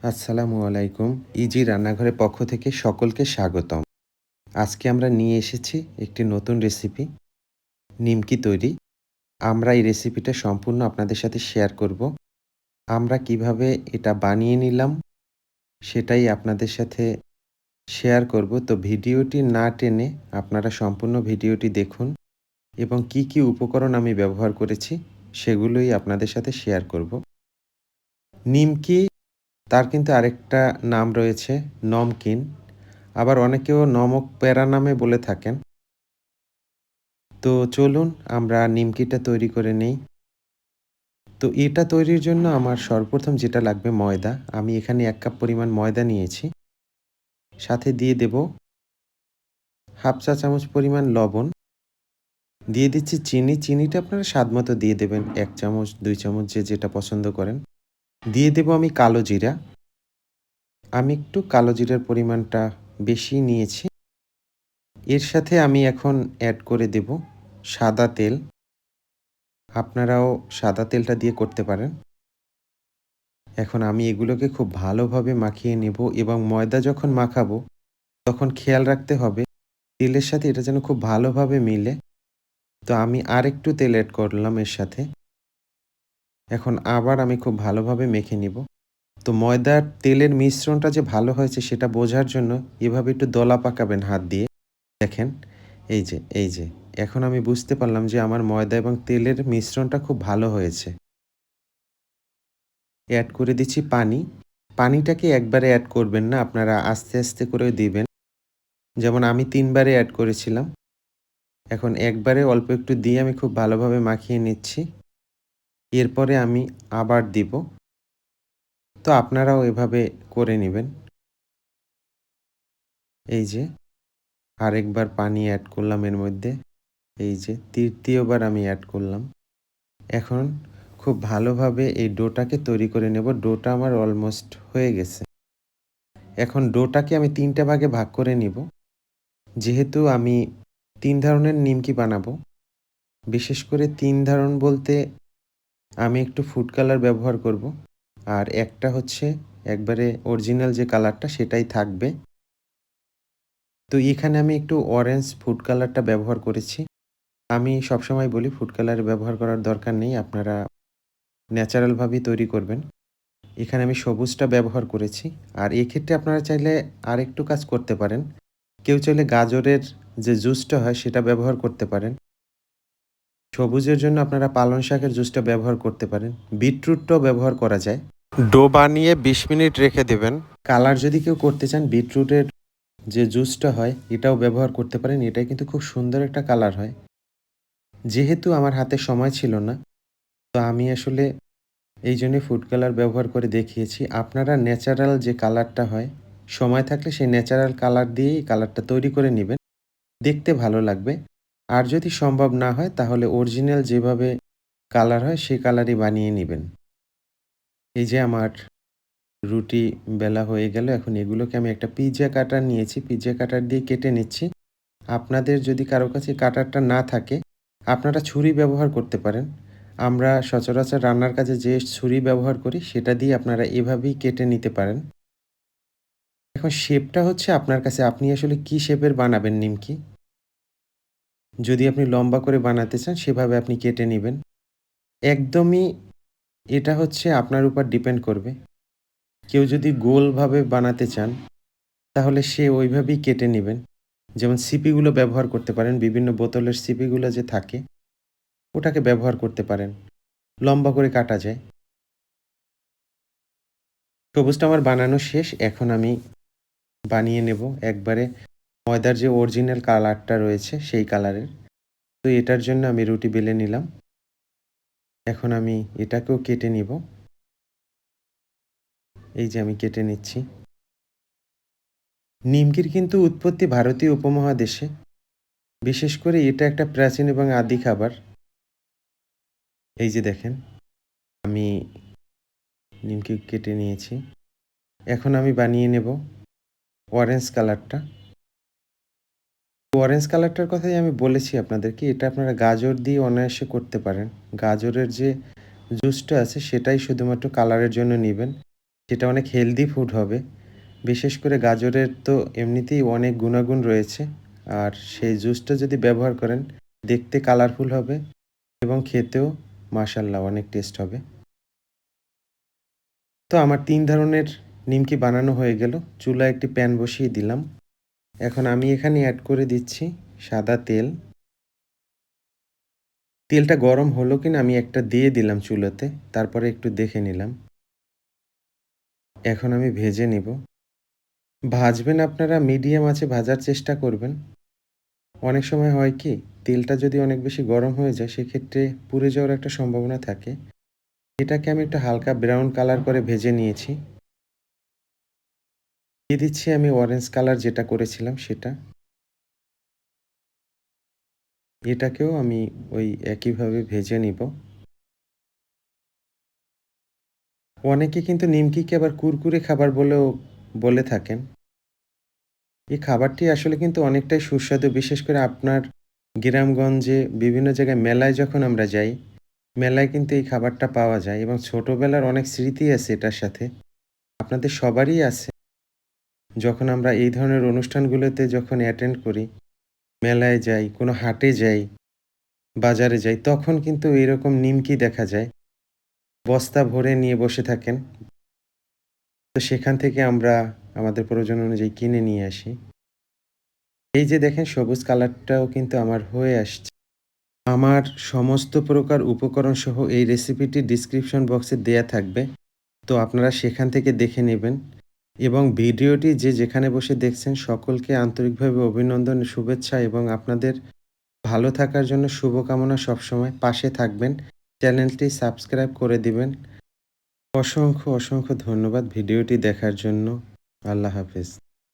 আসসালামু আলাইকুম। ইজি রান্নাঘরের পক্ষ থেকে সকলকে স্বাগতম। আজকে আমরা নিয়ে এসেছি একটি নতুন রেসিপি, নিমকি তৈরি। আমরা এই রেসিপিটা সম্পূর্ণ আপনাদের সাথে শেয়ার করব। আমরা কীভাবে এটা বানিয়ে নিলাম, সেটাই আপনাদের সাথে শেয়ার করব। তো ভিডিওটি না টেনে আপনারা সম্পূর্ণ ভিডিওটি দেখুন এবং কি কি উপকরণ আমি ব্যবহার করেছি, সেগুলোই আপনাদের সাথে শেয়ার করব। নিমকি তার কিন্তু আরেকটা নাম রয়েছে, নমকিন। আবার অনেকেও নমক প্যারা নামে বলে থাকেন। তো চলুন আমরা নিমকিটা তৈরি করে নেই। তো এটা তৈরির জন্য আমার সর্বপ্রথম যেটা লাগবে ময়দা। আমি এখানে এক কাপ পরিমাণ ময়দা নিয়েছি। সাথে দিয়ে দেব হাফ চা চামচ পরিমাণ লবণ। দিয়ে দিচ্ছি চিনি। চিনিটা আপনারা স্বাদ মতো দিয়ে দেবেন। এক চামচ, দুই চামচ যে যেটা পছন্দ করেন। দিয়ে দেব আমি কালো জিরা। আমি একটু কালো জিরার পরিমাণটা বেশি নিয়েছি। এর সাথে আমি এখন অ্যাড করে দেব সাদা তেল। আপনারাও সাদা তেলটা দিয়ে করতে পারেন। এখন আমি এগুলোকে খুব ভালোভাবে মাখিয়ে নেব এবং ময়দা যখন মাখাবো, তখন খেয়াল রাখতে হবে তেলের সাথে এটা যেন খুব ভালোভাবে মিলে। তো আমি আর একটু তেল অ্যাড করলাম এর সাথে। এখন আবার আমি খুব ভালোভাবে মেখে নিব। তো ময়দার তেলের মিশ্রণটা যে ভালো হয়েছে সেটা বোঝার জন্য এভাবে একটু দলা পাকাবেন হাত দিয়ে। দেখেন, এই যে এই যে, এখন আমি বুঝতে পারলাম যে আমার ময়দা এবং তেলের মিশ্রণটা খুব ভালো হয়েছে। অ্যাড করে দিচ্ছি পানি। পানিটাকে একবারে অ্যাড করবেন না, আপনারা আস্তে আস্তে করে দিবেন। যেমন আমি তিনবারে অ্যাড করেছিলাম। এখন একবারে অল্প একটু দিয়ে আমি খুব ভালোভাবে মাখিয়ে নিচ্ছি। এরপরে আমি আবার দিব। তো আপনারাও এভাবে করে নেবেন। এই যে, আরেকবার পানি অ্যাড করলাম এর মধ্যে। এই যে, তৃতীয়বার আমি অ্যাড করলাম। এখন খুব ভালোভাবে এই ডোটাকে তৈরি করে নেব। ডোটা আমার অলমোস্ট হয়ে গেছে। এখন ডোটাকে আমি তিনটা ভাগে ভাগ করে নিব। যেহেতু আমি তিন ধরনের নিমকি বানাবো, বিশেষ করে তিন ধরন বলতে আমি একটু ফুড কালার ব্যবহার করব। আর একটা হচ্ছে একবারে অরিজিনাল যে কালারটা সেটাই থাকবে। তো এখানে আমি একটু অরেঞ্জ ফুড কালারটা ব্যবহার করেছি। আমি সবসময় বলি ফুড কালার ব্যবহার করার দরকার নেই, আপনারা ন্যাচারালভাবেই তৈরি করবেন। এখানে আমি সবুজটা ব্যবহার করেছি। আর এক্ষেত্রে আপনারা চাইলে আর একটু কাজ করতে পারেন। কেউ চাইলে গাজরের যে জুসটা হয় সেটা ব্যবহার করতে পারেন। সবুজের জন্য আপনারা পালং শাকের জুসটা ব্যবহার করতে পারেন। বিটরুটটাও ব্যবহার করা যায়। ডো বানিয়ে বিশ মিনিট রেখে দেবেন। কালার যদি কেউ করতে চান, বিটরুটের যে জুসটা হয়, এটাও ব্যবহার করতে পারেন। এটা কিন্তু খুব সুন্দর একটা কালার হয়। যেহেতু আমার হাতে সময় ছিল না, তো আমি আসলে এই জন্যে ফুড কালার ব্যবহার করে দেখিয়েছি। আপনারা ন্যাচারাল যে কালারটা হয়, সময় থাকলে সেই ন্যাচারাল কালার দিয়েই কালারটা তৈরি করে নেবেন। দেখতে ভালো লাগবে। আর যদি সম্ভব না হয়, তাহলে অরিজিনাল যেভাবে কালার হয়, সেই কালারই বানিয়ে নেবেন। এই যে আমার রুটি বেলা হয়ে গেল, এখন এগুলোকে আমি একটা পিৎজা কাটার নিয়েছি। পিৎজা কাটার দিয়ে কেটে নিচ্ছি। আপনাদের যদি কারও কাছে কাটারটা না থাকে, আপনারা ছুরি ব্যবহার করতে পারেন। আমরা সচরাচর রান্নার কাজে যে ছুরি ব্যবহার করি, সেটা দিয়ে আপনারা এভাবেই কেটে নিতে পারেন। এখন শেপটা হচ্ছে আপনার কাছে। আপনি আসলে কি শেপের বানাবেন, নিমকি? যদি আপনি লম্বা করে বানাতে চান, সেভাবে আপনি কেটে নেবেন। একদমই এটা হচ্ছে আপনার উপর ডিপেন্ড করবে। কেউ যদি গোলভাবে বানাতে চান, তাহলে সে ওইভাবেই কেটে নেবেন। যেমন সিপিগুলো ব্যবহার করতে পারেন, বিভিন্ন বোতলের সিপিগুলো যে থাকে, ওটাকে ব্যবহার করতে পারেন। লম্বা করে কাটা যায়। সবুজটা আমার বানানো শেষ, এখন আমি বানিয়ে নেব। একবারে ময়দার যে অরিজিনাল কালারটা রয়েছে, সেই কালারের তো এটার জন্য আমি রুটি বেলে নিলাম। এখন আমি এটাকেও কেটে নিব। এই যে আমি কেটে নিচ্ছি। নিমকির কিন্তু উৎপত্তি ভারতীয় উপমহাদেশে। বিশেষ করে এটা একটা প্রাচীন এবং আদি খাবার। এই যে দেখেন, আমি নিমকি কেটে নিয়েছি। এখন আমি বানিয়ে নেব অরেঞ্জ কালারটা অরেঞ্জ কালারটার কথাই আমি বলেছি আপনাদেরকে, এটা আপনারা গাজর দিয়ে অনায়াসে করতে পারেন। গাজরের যে জুসটা আছে, সেটাই শুধুমাত্র কালারের জন্য নেবেন। সেটা অনেক হেলদি ফুড হবে। বিশেষ করে গাজরের তো এমনিতেই অনেক গুণাগুণ রয়েছে। আর সেই জুসটা যদি ব্যবহার করেন, দেখতে কালারফুল হবে এবং খেতেও মাশাল্লাহ অনেক টেস্ট হবে। তো আমার তিন ধরনের নিমকি বানানো হয়ে গেল। চুলা একটি প্যান বসিয়ে দিলাম। এখন আমি এখানে অ্যাড করে দিচ্ছি সাদা তেল। তেলটা গরম হলো কিনা আমি একটা দিয়ে দিলাম চুলোতে, তারপরে একটু দেখে নিলাম। এখন আমি ভেজে নিব। ভাজবেন আপনারা, মিডিয়াম আছে, ভাজার চেষ্টা করবেন। অনেক সময় হয় কি, তেলটা যদি অনেক বেশি গরম হয়ে যায়, সেক্ষেত্রে পুড়ে যাওয়ার একটা সম্ভাবনা থাকে। এটাকে আমি একটু হালকা ব্রাউন কালার করে ভেজে নিয়েছি। দিয়ে দিচ্ছি আমি অরেঞ্জ কালার যেটা করেছিলাম সেটা। এটাকেও আমি ওই একইভাবে ভেজে নিব। অনেকে কিন্তু নিমকিকে আবার কুরকুরে খাবার বলেও বলে থাকেন। এই খাবারটি আসলে কিন্তু অনেকটাই সুস্বাদু, বিশেষ করে আপনার গ্রামগঞ্জে বিভিন্ন জায়গায় মেলায় যখন আমরা যাই, মেলায় কিন্তু এই খাবারটা পাওয়া যায় এবং ছোটোবেলার অনেক স্মৃতি আছে এটার সাথে। আপনাদের সবারই আছে। যখন আমরা এই ধরনের অনুষ্ঠানগুলোতে যখন অ্যাটেন্ড করি, মেলায় যাই, কোনো হাটে যাই, বাজারে যাই, তখন কিন্তু এরকম নিমকি দেখা যায়। বস্তা ভরে নিয়ে বসে থাকেন। তো সেখান থেকে আমরা আমাদের প্রয়োজন অনুযায়ী কিনে নিয়ে আসি। এই যে দেখেন, সবুজ কালারটাও কিন্তু আমার হয়ে আসছে। আমার সমস্ত প্রকার উপকরণ সহ এই রেসিপিটি ডিসক্রিপশন বক্সে দেয়া থাকবে। তো আপনারা সেখান থেকে দেখে নেবেন। এবং ভিডিওটি যে যেখানে বসে দেখছেন সকলকে আন্তরিকভাবে অভিনন্দন, শুভেচ্ছা এবং আপনাদের ভালো থাকার জন্য শুভকামনা সবসময় পাশে থাকবেন। চ্যানেলটি সাবস্ক্রাইব করে দিবেন। অসংখ্য অসংখ্য ধন্যবাদ ভিডিওটি দেখার জন্য। আল্লাহ হাফেজ।